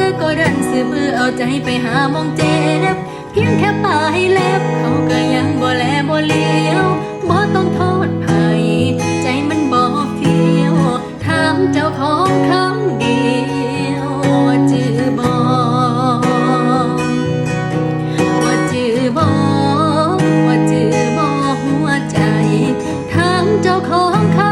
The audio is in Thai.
ื้อก็รันเมือเอาใจไปหามองเจ็บเพียงแค่ปลายเล็บเขาก็ยังบ่แลบ่เลี้ยวบ่ต้องโทษไผใจมันบ่เฟี้ยวถามเจ้าของคำเดียวว่าจือบ่ว่าจือบ่ว่าจือบ่หัวใจถามเจ้าของคำ